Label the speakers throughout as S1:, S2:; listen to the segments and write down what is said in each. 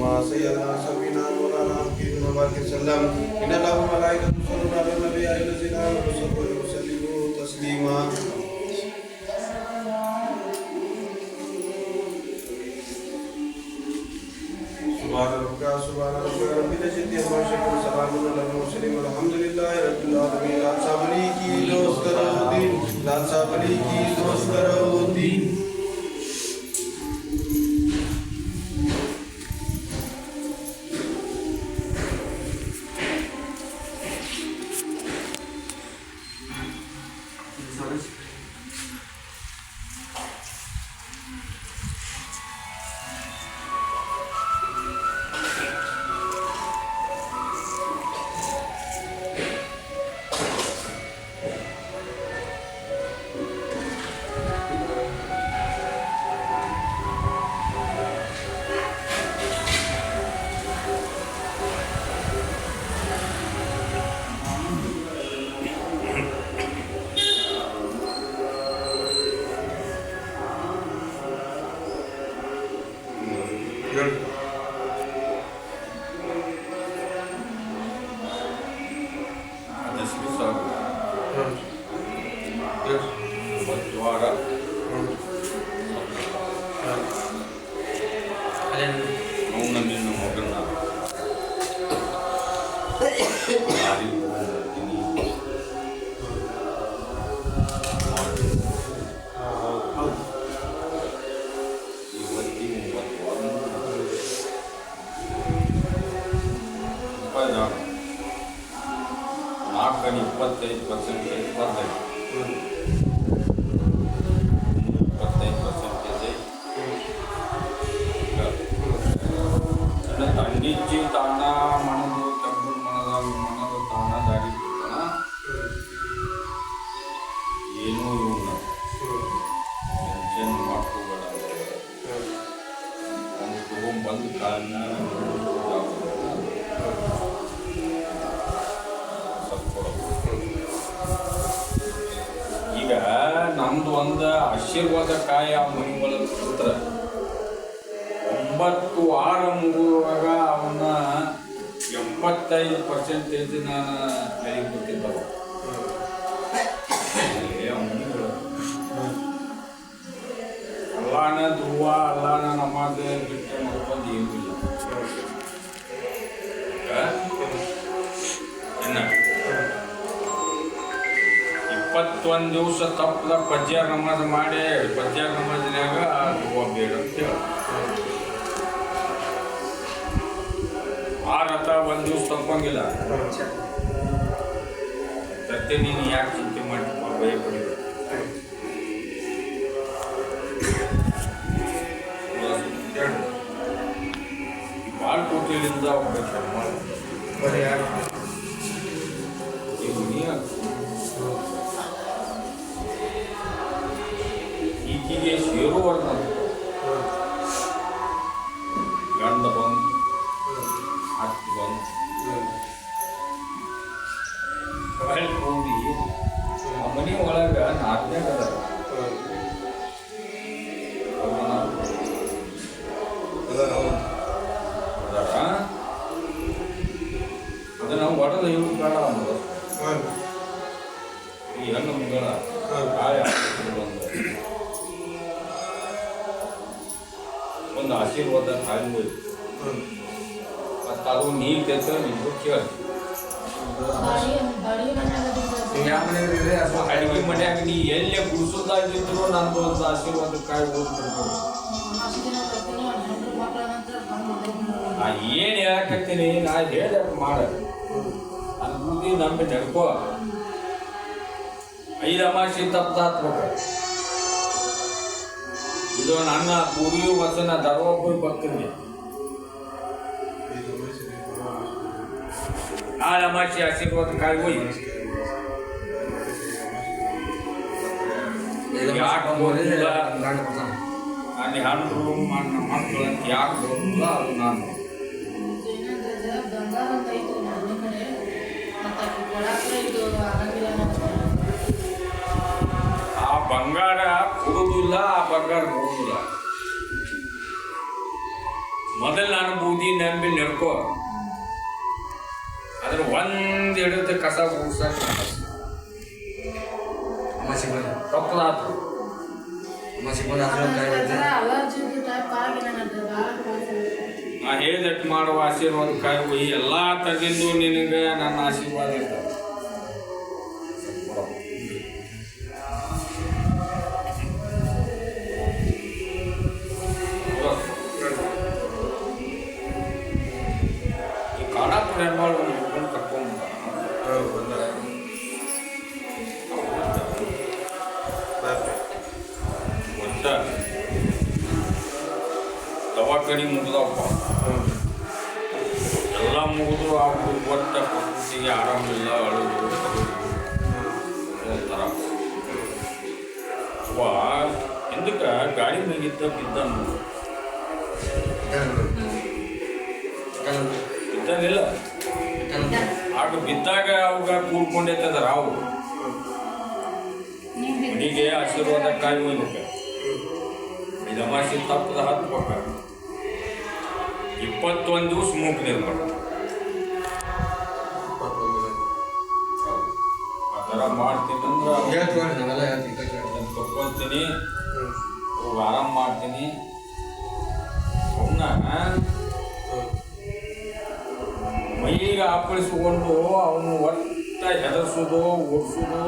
S1: صلى الله مع سيدنا سيدنا مولانا محمد وبارك وسلم إن الله وملائكته يصلون على النبي يا أيها الذين آمنوا صلوا عليه وسلموا تسليما سبحان ربك سبحان ربك رب العزة عما يصفون سلام على المرسلين والحمد لله رب العالمين لا صبري کی دوست کرو دین لا صبري کی
S2: Cuci. ಮುಗುವಾಗ ಅವನ್ನ ಎಂಬತ್ತೈದು percentage ನಾನು ಕೈ ಕೊಟ್ಟಿದ್ದವ. ಅಲ್ಲಾನ ಧ್ರುವ ಅಲ್ಲಾನ ನಮಾಜ್ ಬಿಟ್ಟು ಮಾಡ್ಕೊಂಡು ಏನಿಲ್ಲ ಇಪ್ಪತ್ತೊಂದು ದಿವಸ ತಪ್ಪದ ಪಜ್ಜಾರ್ ನಮಾಜ್ ಮಾಡಿ, ಪಜ್ಜಾರ್ ನಮಾಜ್ನಾಗ ಧ್ರುವ ಬೇಡ ಅಂತ ಹೇಳ. ಆ ರಥ ಒಂದು ದಿವಸ ತಪ್ಪಂಗಿಲ್ಲ ಸತ್ಯ ನೀನು ಯಾಕೆ ಚಿಂತೆ ಮಾಡ್ತೀಪ ಭಯ ಪಡಿಬೇಡ ಬಾಳ್ಕೋಟೆಯಿಂದ ಒಬ್ಬ ಶರ್ಮ
S1: ಬರೀ ಯಾರು
S2: ಈ ದುನಿಯಾ ಈಕಿಗೆ ಸೇರುವರ್ಣ ಬಂದು ಹೊಳ್ಳಿ ಹೋಗಿ ಮನೆ ಒಳಗ ನಾಲ್ಕನೇ ಅದ ಅನ್ನೋದು ಈ ಒಂದು ಆಶೀರ್ವಾದ ಮತ್ತು ಅದು ನೀರು ತೆತ್ತ ನೀವು ಕೇಳಿ ಅಡಿಗೆ ಮನ್ಯಾಗ ನೀ ಎಲ್ಲೇ ಗುಡಿಸೋದಾಗಿದ್ರು ನಂದು ಒಂದು ಆಶೀರ್ವಾದ ಕಾಯಿ ನಾ ಏನು ಹೇಳಕತ್ತೀನಿ ನಾ ಹೇಳ್ದೆ ಮಾಡ. ಅದು ಬುದ್ಧಿ ನಂಬಿ ನಡ್ಕೋ. ಐದು ಅಮಾಸಿ ತಪ್ಪು ಹತ್ಬೇಕು ಇದು ನನ್ನ ಪೂರ್ವಿ ವಚನ ದರ್ವಾಗ ಬರ್ತೀನಿ ಆ ಅಮಾಸಿ ಆಶೀರ್ವಾದ ಕಾಯಿ ಹೋಗಿ ಯಾಕೆ ಹೋಗಿಲ್ಲ ಅಲ್ಲಿ ಹಣ್ಣು ಮಣ್ಣು ಮಕ್ಕಳು ಅಂತ ಯಾಕೆ ಹೋಗಿಲ್ಲ ಅದು ನಾನು
S3: ಬಂಗಾರ ಅಂತ ಐತಿ ನನ್ನ ಕಡೆ ಮತ್ತೆ ಆಕಿ ಕೊಡಾಕ ಇದು ಆಗಂಗಿಲ್ಲ ನನಗೆ.
S2: ಆ ಬಂಗಾರ ಕೊಡುವುದಿಲ್ಲ ಆ ಬಂಗಾರ ಕೊಡುವುದಿಲ್ಲ ಮೊದಲು ನಾನು ಬೂದಿ ನಂಬಿ ನಡ್ಕೋ ಅದ್ರ ಒಂದ್ ಹಿಡಿದು ಕಸ ಗುಡ್ಸಕ್ ತಪ್ಪದಾತು
S3: ಬಂದ ಅಲರ್ಜಿ ಟೈಪ್ ಆಗಿ ನನಗೆ ಭಾಳ ತ್ರಾಸ ಆಗುತ್ತೆ.
S2: ನಾ ಹೇಳಿದಟ್ಟು ಮಾಡುವ ಆಶೀರ್ವಾದ ಕಾಯಿ ಎಲ್ಲ ತಗಿಂದು ನಿನಗೆ ನನ್ನ ಆಶೀರ್ವಾದ ಇರ್ತದೆ ದವಾಖಾನಿ ಮುಗಿದಪ್ಪ. ಎಲ್ಲ ಮುಗಿದು ಹುಡುಗ ಒಟ್ಟ ಪ್ರಕೃತಿಗೆ ಆರಾಮಿಲ್ಲ ಅಳುದು ಒಂಥರ ಅವ ಹಿಂದಕ್ಕೆ ಗಾಡಿ ಮೇಗಿದ್ದ ಬಿದ್ದನು. ಬಿದ್ದಾನಿಲ್ಲ. ಆಗ ಬಿದ್ದಾಗ ಅವಾಗ ಕೂಡ್ಕೊಂಡೈತದ ರಾವು ಹೀಗೆ ಆಶೀರ್ವಾದ ಕಾಯಿ ಒಯ್ಬೇಕು ಇದಮಾಸಿ ತಪ್ಪದ ಹತ್ಬೇಕು ಇಪ್ಪತ್ತೊಂದು ದಿವಸ ಮೂಕ್ ನಿರ್ಮಾಣ ಆ ಥರ ಮಾಡ್ತೀನಿ ಅವ್ರು ಆರಾಮ್ ಮಾಡ್ತೀನಿ. ಮೈಗೆ ಆಪಳಿಸ್ಕೊಂಡು ಅವನು ಒಟ್ಟ ಹೆದರ್ಸೋದು ಓಡಿಸೋದು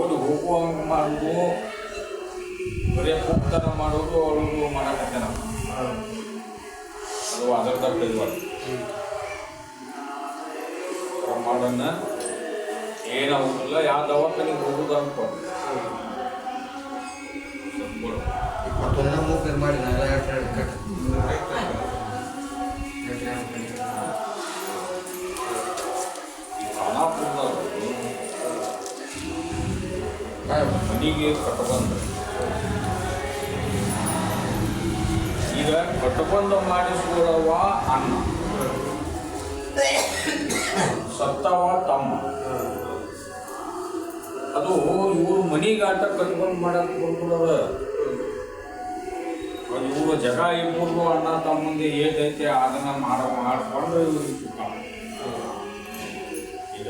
S2: ಓಡಿ ಹೋಗುವ ಮಾಡೋದು ಬರೀ ಹೋಗ್ತಾರ ಮಾಡೋದು ಅವಳು ಮಾಡಕತ್ತೇನ. ಅದು ಅದರದ ಕೈವಾಡ ಮಾಡೋಣ ಏನಾಗುದಿಲ್ಲ ಯಾವ ದವಾಖಾನಿಗೆ ಹೋಗುದು ಅನ್ಕೊಂಡು.
S4: ಮಾಡಿ ನಾವೆಲ್ಲ ಎರಡು ಕಟ್
S2: ಈ ಖಾನಾಪುರದವರು ಮನೆಗೆ ಕಟ್ಟಬಂದ ಈಗ ಕಟ್ಟುಕೊಂಡು ಮಾಡಿಸಿಕೊಳ್ಳುವ ಅನ್ನ. ಸತ್ತವ ತಮ್ಮ. ಅದು ಇವರು ಮನಿಗಾಟ ಕಟ್ಕೊಂಡು ಮಾಡಕ್ ಬಂದ್ಬಿಡೋದ ಇವರು ಜಗ ಇಬ್ಬರು ಅಣ್ಣ ತಮ್ಮಂದು ಏಟೈತೆ, ಅದನ್ನ ಮಾಡ, ಮಾಡಿಕೊಂಡು ಇವರು ಈಗ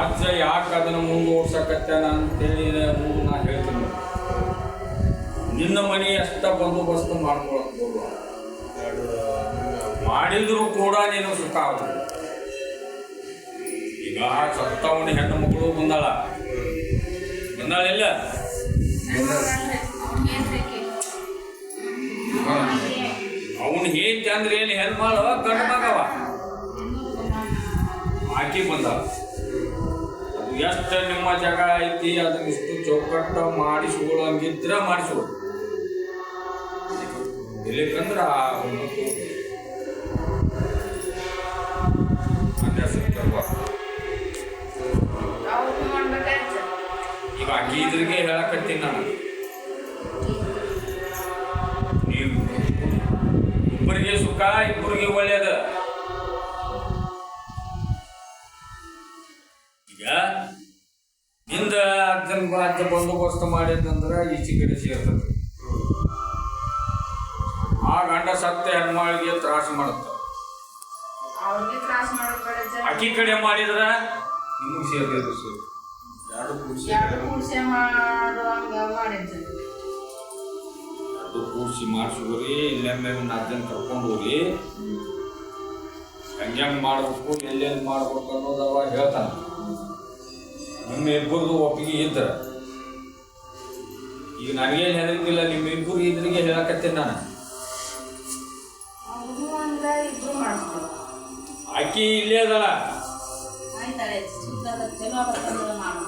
S2: ಅಜ್ಜ ಯಾಕೆ ಅದನ್ನು ಮುಂದುವರ್ಸಕತ್ತಾನ ಅಂತೇಳಿ ನಿನ್ನ ಮನೆ ಅಷ್ಟ ಬಂದೋಬಸ್ತ್ ಮಾಡ್ಕೊಳಕ್ ಮಾಡಿದ್ರು ಕೂಡ ನೀನು ಸುಖ ಆಗುದು ಈಗ ಸತ್ತವನ ಹೆಣ್ಣು ಮಕ್ಕಳು ಬಂದಾಳ.
S3: ಬಂದಾಳಿಲ್ಲ
S2: ಅವ್ನು ಹೇಂತಿ ಅಂದ್ರೆ ಏನು ಹೆಣ್ಮಾಳು ಗಂಡ ಮಗವ ಆಕಿ ಬಂದಾಳ. ಎಷ್ಟು ನಿಮ್ಮ ಜಾಗ ಐತಿ, ಅದನ್ನ ಇಷ್ಟು ಚೌಕಟ್ಟ ಮಾಡಿಸ್ಕೊಳಂಗಿದ್ರೆ ಮಾಡಿಸ್ಕೊಡು ಇಲ್ಲಿಕಂದ್ರ ಆ
S3: ಮಾಡ್ಬೇಕಾಯ್ತು.
S2: ಈಗ ಆಕಿ ಇದ್ರಿಗೆ ಹೇಳಕತ್ತೀನಿ ನಾನು. ನೀವು ಇಬ್ಬರಿಗೆ ಸುಖ, ಇಬ್ಬರಿಗೆ ಒಳ್ಳೇದ. ಈಗ ನಿಂದ ಅಜ್ಜನ ಅಜ್ಜ ಬಂದೋಬಸ್ತ್ ಮಾಡಿದ್ನಂದ್ರ ಈಚೆ ಕಡೆ ಸೇರ್ತದೆ ಗಂಡ ಸತ್ತ ಹೆಣ್ಮಾಳಿಗೆ ತ್ರಾಸ ಮಾಡುತ್ತ. ಅಕ್ಕಿ ಕಡೆ ಮಾಡಿದ್ರ ನಿಮಗೆ ಸೇರ್ತಿದ್ರು ಸರ್. ಎರಡು ಕೂಡ್ಸಿ
S3: ಎರಡು
S2: ಮಾಡಿಸ್ಕೋರಿ ಇಲ್ಲೊಮ್ಮೆ ನಾಲ್ಕು ಜನ. ಕರ್ಕೊಂಡು ಹೋಗಿ ಹೆಂಗೆ ಮಾಡ್ಬೇಕು ಎಲ್ಲೆಲ್ಲಿ ಮಾಡ್ಬೇಕು ಅನ್ನೋದವ ಹೇಳ್ತಾನ. ನಿಮ್ಮ ಇಬ್ಬರದು ಒಪ್ಪಿಗೆ ಇದ್ರ. ಈಗ ನನಗೇನು ಹೇಳಿದ್ದಿಲ್ಲ ನಿಮ್ಮ ಇಬ್ಬರು ಇದ್ರಿಗೆ ಹೇಳಕತ್ತೀನಿ ನಾನು. ಆಕಿ ಇಲ್ಲೇ ಅದಲ್ಲ.
S3: ಆಯ್ತಾಳೆ ಸುತ್ತ ಚಲೋ ಆಗತ್ತಂದ್ರೆ ಮಾಡು.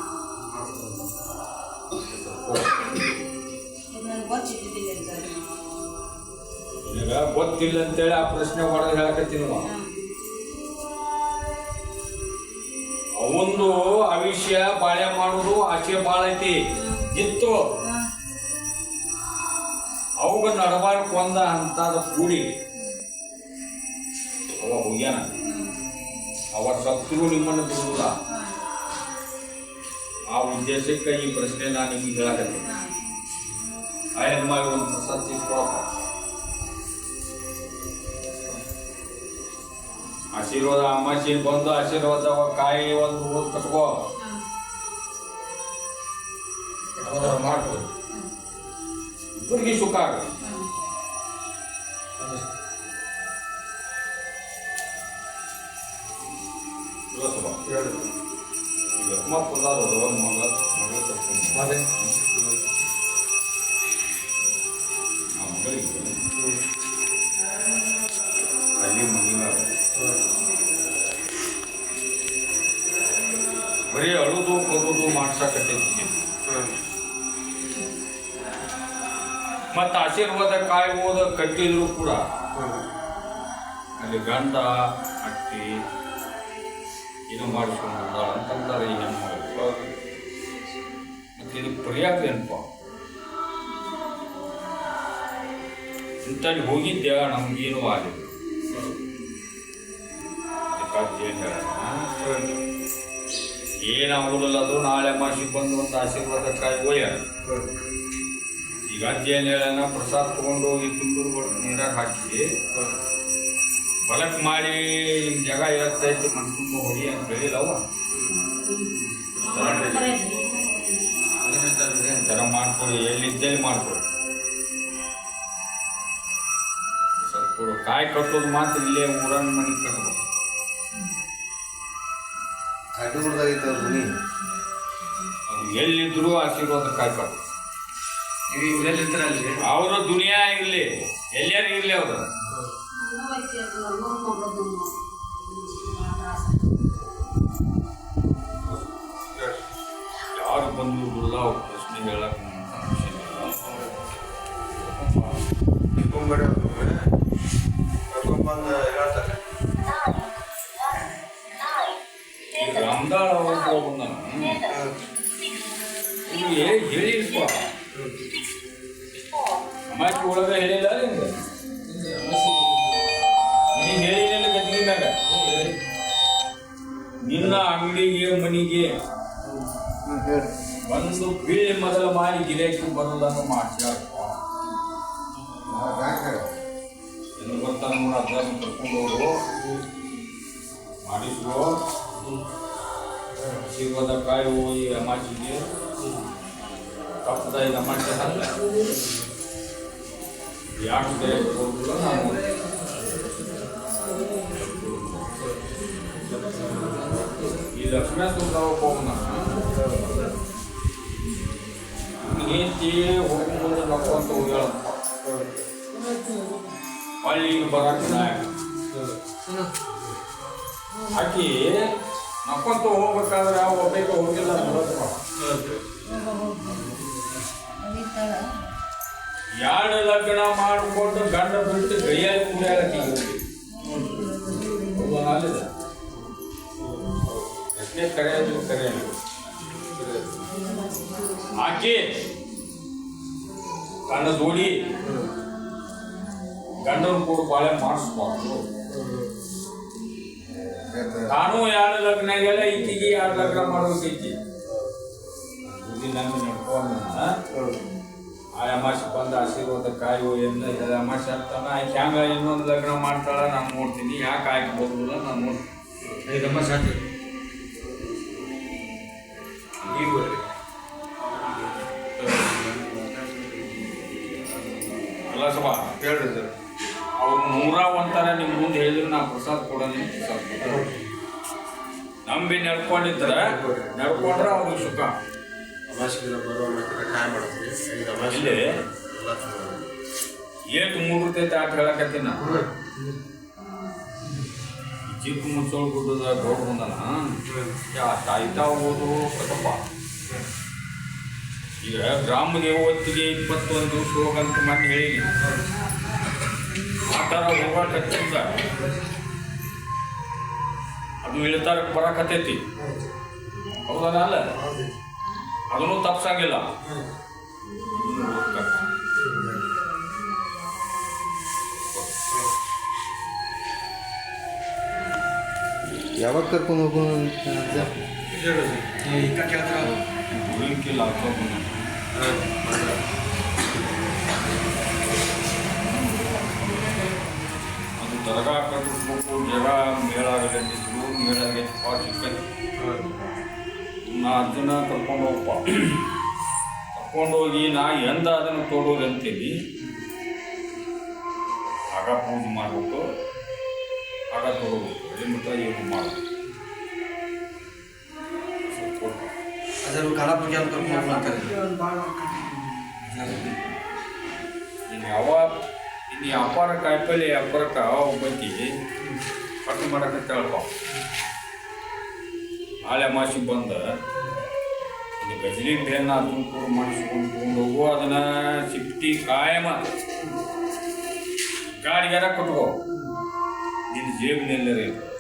S3: ಇದು ನನ್ಗೆ ಗೊತ್ತಿದ್ದಿದ್ದಿಲ್ಲ ಅಂತ
S2: ಹೇಳಿ. ಗೊತ್ತಿಲ್ಲ ಅಂತೇಳಿ ಆ ಪ್ರಶ್ನೆ ಹೊಡೆದು ಹೇಳಕತ್ತೀನಿ ಅವಂದು ಅವಿಷ್ಯ ಬಾಳೆ ಮಾಡೋದು ಆಶೆ ಬಾಳ ಐತಿ. ಇತ್ತು. ಅವಾಗ ನಡಬಾರ್ಕ್ ಒಂದ ಅಂತದ ಕೂಡಿ ಅವ ಹೋಗ್ಯಾನ ಅವ ಸತ್ರು ನಿಮ್ಮನ್ನು ಬಿಡುವುದಿಲ್ಲ. ಆ ಉದ್ದೇಶಕ್ಕೆ ಈ ಪ್ರಶ್ನೆ ನಾನು ನಿಮ್ಗೆ ಹೇಳಕತ್ತೆ ಆ ಮಾಡಿ ಒಂದು ಪ್ರಸಾದ ತಿಳ್ಕೊಳಪ್ಪ ಆಶೀರ್ವಾದ ಅಮಾಸಿ ಬಂದು ಆಶೀರ್ವಾದ ಕಾಯಿ ಒಂದು ಊದ್ ಕಟ್ಕೋ. ಮಾಡ್ಬೋದು ಇಬ್ಬರಿಗೆ ಸುಖ ಇವತ್ತು ಈಗ ಮಕ್ಕಳು ಒಂದು ಮಗ ಮಗಳು ಕರ್ಕೊಂಡು
S1: ಅದೇ
S2: ಆ ಮಗಳಿಗೆ ಅಲ್ಲಿ ಮಗಿನ ಬರೀ ಅಳುದು ಕೊಡುದು ಮಾಡ್ಸಕತ್ತೈತಿ ಮತ್ತು ಆಶೀರ್ವಾದ ಕಾಯಿ ಓದ ಕಟ್ಟಿದ್ರು ಕೂಡ ಅಲ್ಲಿ ಗಂಡ ಅಟ್ಟಿ ಇದು ಮಾಡಿಸ್ಕೊಂಡು ಹೆಣ್ಮಗಳು ಮತ್ತು ಇದು ಪರ್ಯಾಯ ಏನಪ್ಪ? ಇಂಥಲ್ಲಿ ಹೋಗಿದ್ದೆ ನಮ್ಗೇನು ಆಗಿಲ್ಲ ಏನಾಗೋದಿಲ್ಲ ಅದು ನಾಳೆ ಮಾಸಿಗೆ ಬಂದು ಒಂದು ಆಶೀರ್ವಾದ ಕಾಯಿ ಒಯ್ಯಾರ ಈಗ ಅಜ್ಜಿ ಏನು ಹೇಳೋಣ? ಪ್ರಸಾದ ತಗೊಂಡು ಹೋಗಿ ತುಂಬ ನೀರಾಗ ಹಾಕಿ. ಬಲಕ್ ಮಾಡಿ ನಿಮ್ಮ ಜಾಗ ಇರತ್ತೈತಿ ಮನ್ ತುಂಬ ಹೊಡಿ ಅಂತ ಹೇಳಿಲ್ಲವ ಥರ ಮಾಡ್ಕೊಡಿ ಎಲ್ಲಿದ್ದಲ್ಲಿ ಮಾಡ್ಕೊಡಿ. ಸ್ವಲ್ಪ ಕಾಯಿ ಕಟ್ಟೋದು ಮಾತ್ರ ಇಲ್ಲೇ ಊರನ್ನ ಮನೆ ಕಟ್ಟಬೇಕು
S1: ಕಾಯಿ ಬಿಡ್ದಾಗಿತ್ತು ಅವ್ರ ಮನಿ.
S2: ಅದು ಎಲ್ಲಿದ್ರು ಆಶೀರ್ವಾದ ಕಾಯಿ ಕಟ್ಟು ಅವರ ದುನಿಯಾ ಇರಲಿ ಎಲ್ಲಿಯಾರು ಇರಲಿ ಅವರು. Давайте я нормообразном ನಿನ್ನ ಅಂಗಡಿಗೆ ಮನಿಗೆ ಒಂದು ಬೀಳೆ ಮೊದಲು ಮಾಡಿ ಗಿರಾಕಿ ಬರೋದನ್ನು ಮಾಡ್ಸ್ಯಾರಪ್ಪ ಎಂದು ಬರ್ತಾನೆ ನೋಡಿ ಅದನ್ನು ಕರ್ಕೊಂಡವರು ಮಾಡಿದ್ರು ಕಾಯಿ ಹೋಗಿ ಅಮಾಚಿಗೆ ತಪ್ಪದ ಇದು ಅಮಾಚೆ ಅಲ್ಲ ಯಾಕೆ ಬೇಕು ನಾನು ಈ ಲಕ್ಷ್ಮೀ ಸುಂದರ ಹೋಗೋಣ ಏಂತಿ ಹೋಗ್ಬೋದು ನಕ್ಕೊಂತ ಹೋಗ್ಯಾಳಪ್ಪ. ಬರಕ್ಕೆ ನಾಯಕ ಆಕಿ ನಕ್ಕೊಂತ ಹೋಗ್ಬೇಕಾದ್ರೆ ಒಬ್ಬಕ್ಕೆ ಹೋಗಿಲ್ಲ ನೋಡಪ್ಪ. ಎರಡು ಲಗ್ನ ಮಾಡಿಕೊಂಡು ಗಂಡ ಬಿಟ್ಟು ಕೈಯಲ್ಲಿ ಕುಡಿಯಾಲಕ್ಕೆ ಕರೆಯೋದು ಕರೆಯೋದು ಆಕೆ ತನ್ನ ಜೋಡಿ. ಗಂಡನ ಕೂಡ ಬಾಳೆ ಮಾಡಿಸ್ಬಾರ್ದು. ತಾನು ಎರಡು ಲಗ್ನ ಎಲ್ಲ ಈಕಿಗೆ ಎರಡು ಲಗ್ನ ಮಾಡಬೇಕೈತಿ ನಂಗೆ ನಡ್ಕೊಂಡು ಆ? ಅಮಾಸೆ ಬಂದ ಆಶೀರ್ವಾದ ಕಾಯು ಎಲ್ಲ ಇದು ಅಮಾಸೆ ಆಗ್ತಾನ ಆಕೆ ಹ್ಯಾಂಗ ಇನ್ನೊಂದು ಲಗ್ನ ಮಾಡ್ತಾಳ, ನಾನು ನೋಡ್ತೀನಿ. ಯಾಕೆ ಆಯ್ಕೆ ಬರೋದಿಲ್ಲ ನಾನು ನೋಡ್ತೀನಿ.
S1: ಐದು ಅಮ್ಮ ಸಾಕು
S2: ಅಲ್ಲ ಸಭಾ
S1: ಹೇಳ್ರಿ ಸರ್.
S2: ಅವ್ರು ನೂರ ಒಂಥರ ನಿಮ್ಮ ಮುಂದೆ ಹೇಳಿದ್ರು ನಾ ಪ್ರಸಾದ ಕೊಡೋಣ ಪ್ರಸಾದ. ನಂಬಿ ನಡ್ಕೊಂಡಿದ್ರೆ ನಡ್ಕೊಂಡ್ರೆ ಅವ್ರಿಗೆ ಸುಖ.
S1: ಅಮಾಸಿಗೆ ಬರೋ ಕಾಯಿ ಮಾಡ್ತೀವಿ.
S2: ಏಟು ಮೂರ್ತೈತೆ ಆಟ ಹೇಳಕತ್ತೀನಿ ಚಿಕ್ಕ ಮುಚ್ಚೋಳು ಗುಡ್ಡದ ಗೌಡ ಬಂದನ ಯಾ ತಾಯ್ತಾ ಓದು ಕಥಪ್ಪ ಈಗ ಗ್ರಾಮ ದೇವತ್ತಿಗೆ ಇಪ್ಪತ್ತೊಂದು ದಿವಸ ಹೋಗಂತ ಮೊನ್ನೆ ಹೇಳಿ ಆ ಥರ ಹೋಗಕತ್ತಿದ್ದ ಅದು ಇಳಿತಾರಕ್ಕೆ ಬರಕತ್ತೈತಿ ಹೌದಾ ಅಲ್ಲ?
S4: ಹೌದು
S2: ಅದನ್ನು ತಪ್ಸಂಗಿಲ್ಲ.
S5: ಯಾವಾಗ ಕರ್ಕೊಂಡು ಹೋಗೋಣ ಅಂತ
S4: ಈಗ ಕೇಳ್ತಾರ
S2: ಅದು ದರ್ಗಾ ಕಟ್ಟಿಸ್ಬೇಕು ಜಗ ಮೇಳ ಆಗಲಿದ್ದು ಮೇಳ ಆಗೈತಿ ದಿನ ಕರ್ಕೊಂಡು ಹೋಗಪ್ಪ ಕರ್ಕೊಂಡು ಹೋಗಿ ನಾ ಎಂದ ಅದನ್ನು ತೋಡೋದು ಅಂತೀವಿ ಆಗ ಪೂಜೆ ಮಾಡ್ಬೇಕು. ಆಗ ಅಲ್ಲಿ ಮಟ್ಟ ಏನು ಮಾಡಬೇಕು
S4: ಅದ್ರ ಖಾನಾಪುರ ಅಂತ ಕರ್ಕೊಂಡು ಹೋಗ್ತಾರೆ
S2: ಇನ್ನು ಯಾವ ಇನ್ನು ವ್ಯಾಪಾರ ಕಾಯಿಪಲ್ಲೆ ವ್ಯಾಪಾರಕ್ಕೆ ಒಬ್ಬಾಕಿ ಕಟ್ಟು ಮಾಡಕ್ಕೆ ಕೇಳ್ಕೊ. ನಾಳೆ ಮಾಸಿ ಬಂದ. ಒಂದು ಗಜಲಿ ಬೇನ ತುಮಕೂರು ಮಾಡಿಸ್ಕೊಂಡು ತಗೊಂಡು ಹೋಗು ಅದನ್ನ ಸಿಫ್ಟಿ ಕಾಯಮ. ಗಾಡಿಗಾರ ಕೊಟ್ಕೋ. ನಿನ್ನ ಜೇಬಿನಲ್ಲೇ ಇರ್ತದೆ